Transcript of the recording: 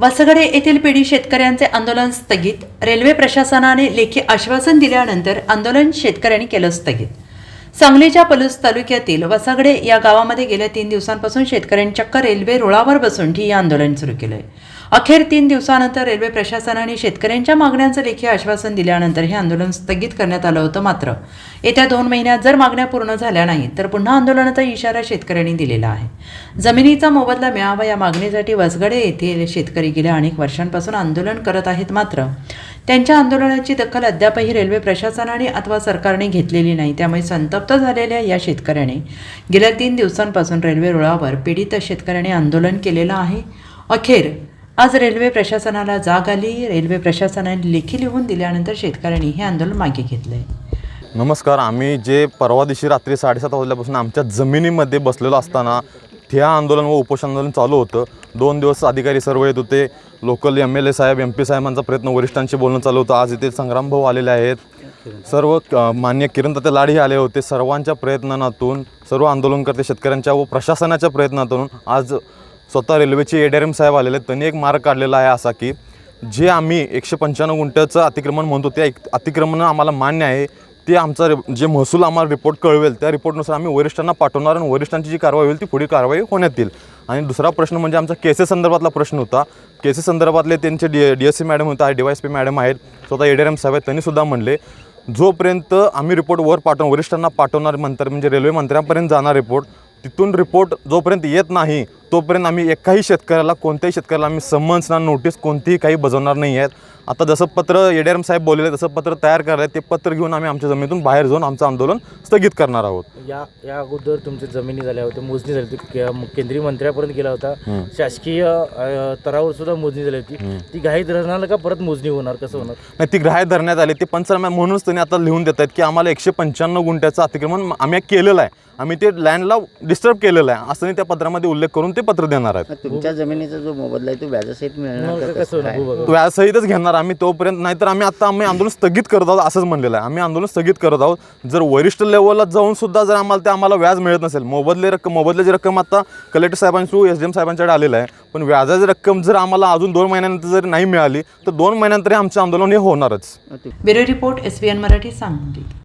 वसगडे येथील पिढी शेतकऱ्यांचे आंदोलन स्थगित. रेल्वे प्रशासनाने लेखी आश्वासन दिल्यानंतर आंदोलन शेतकऱ्यांनी केलं स्थगित. सांगलीच्या पलूस तालुक्यातील वसागडे या गावामध्ये गेल्या तीन दिवसांपासून शेतकऱ्यांनी चक्क रेल्वे रुळावर बसून ठिय्या आंदोलन सुरू केलंय. अखेर तीन दिवसानंतर रेल्वे प्रशासनाने शेतकऱ्यांच्या मागण्यांचं लेखी आश्वासन दिल्यानंतर हे आंदोलन स्थगित करण्यात आलं होतं मात्र येत्या दोन महिन्यात जर मागण्या पूर्ण झाल्या नाहीत तर पुन्हा आंदोलनाचा इशारा शेतकऱ्यांनी दिलेला आहे. जमिनीचा मोबदला मिळावा या मागणीसाठी वसगडे येथील शेतकरी गेल्या अनेक वर्षांपासून आंदोलन करत आहेत मात्र त्यांच्या आंदोलनाची दखल अद्यापही रेल्वे प्रशासनाने अथवा सरकारने घेतलेली नाही. त्यामुळे संतप्त झालेल्या या शेतकऱ्याने गेल्या तीन दिवसांपासून रेल्वे रुळावर पीडित शेतकऱ्याने आंदोलन केलेलं आहे. अखेर आज रेल्वे प्रशासनाला जाग आली. रेल्वे प्रशासनाने लेखी लिहून दिल्यानंतर शेतकऱ्यांनी हे आंदोलन मागे घेतलंय नमस्कार. आम्ही जे परवा दिवशी रात्री साडेसात वाजल्यापासून आमच्या जमिनीमध्ये बसलेलो असताना ठिया आंदोलन व उपोषण आंदोलन चालू होतं. दोन दिवस अधिकारी सर्व येत होते. लोकल एम एल ए साहेब एम पी साहेबांचा प्रयत्न वरिष्ठांशी बोलणं चालू होतं. आज इथे संग्राम भाऊ आलेले आहेत. सर्व मान्य किरण तात्या लाडही आले होते. सर्वांच्या प्रयत्नातून सर्व आंदोलनकर्ते शेतकऱ्यांच्या व प्रशासनाच्या प्रयत्नातून आज स्वतः रेल्वेचे एम साहेब आलेले आहेत. त्यांनी एक मार्ग काढलेला आहे असा की जे आम्ही एकशे पंच्याण्णव गुंठ्याचं अतिक्रमण म्हणतो ते एक- अतिक्रमण आम्हाला मान्य आहे. ते आमचा रि- जे महसूल आम्हाला रिपोर्ट कळवेल त्या रिपोर्टनुसार आम्ही वरिष्ठांना पाठवणार आणि वरिष्ठांची जी कारवाई होईल ती पुढील कारवाई होण्यात येईल. आणि दुसरा प्रश्न म्हणजे आमचा केसेस संदर्भातला प्रश्न होता. केसेस संदर्भातले त्यांचे D D S C madam होता D Y S P madam आहेत स्वतः एडीआरएम साहेब आहेत त्यांनीसुद्धा म्हणले जोपर्यंत आम्ही रिपोर्ट वर पाठवून वरिष्ठांना पाठवणार मंत्र म्हणजे रेल्वे मंत्र्यांपर्यंत जाणार रिपोर्ट तिथून रिपोर्ट जोपर्यंत येत नाही तोपर्यंत आम्ही एकाही शेतकऱ्याला कोणत्याही शेतकऱ्याला आम्ही समन्स ना नोटीस कोणतीही काही बजावणार नाही आहेत. आता जसं पत्र एडीआरएम साहेब बोललेले तसं पत्र तयार करायला ते पत्र घेऊन आम्ही आमच्या जमिनीतून बाहेर जाऊन आमचं आंदोलन स्थगित करणार आहोत. या या अगोदर तुमच्या जमिनी झाल्या होत्या मोजणी झाली होती केंद्रीय मंत्र्यापर्यंत गेला होता. शासकीय स्तरावर सुद्धा मोजणी झाली होती. ती घाई धरणार का परत मोजणी होणार कसं होणार? नाही ती ग्राह्य धरण्यात आली. ते पंचनामा म्हणूनच त्यांनी आता लिहून देत आहेत की आम्हाला एकशे पंच्याण्णव गुंठ्याचं अतिक्रमण आम्ही केलेलं आहे. आम्ही ते लँडला डिस्टर्ब केलेलं आहे असं त्या पत्रामध्ये उल्लेख करून ते पत्र देणार आहेत. मग तुमच्या जमिनीचा जो मोबदला आहे तो व्याजासहित मिळणार का कसं काय? तो व्याजसहितच घेणार आम्ही तोपर्यंत. नाहीतर आम्ही आता आम्ही आंदोलन स्थगित करत आहोत असंच म्हणलेलं आहे. आम्ही आंदोलन स्थगित करत आहोत. जर वरिष्ठ लेवलला जाऊन सुद्धा जर आम्हाला ते आम्हाला व्याज मिळत नसेल मोबदले रक्कम मोबदल्याची रक्कम आता कलेक्टर साहेबांच्या थ्रू एस डी एम साहेबांच्याकडे आलेलं आहे. पण व्याजाची रक्कम जर आम्हाला अजून दोन महिन्यानंतर जर नाही मिळाली तर दोन महिन्यानंतर हे आमचं आंदोलन हे होणारच. मग तु- bureau report S B N Marathi Sangli.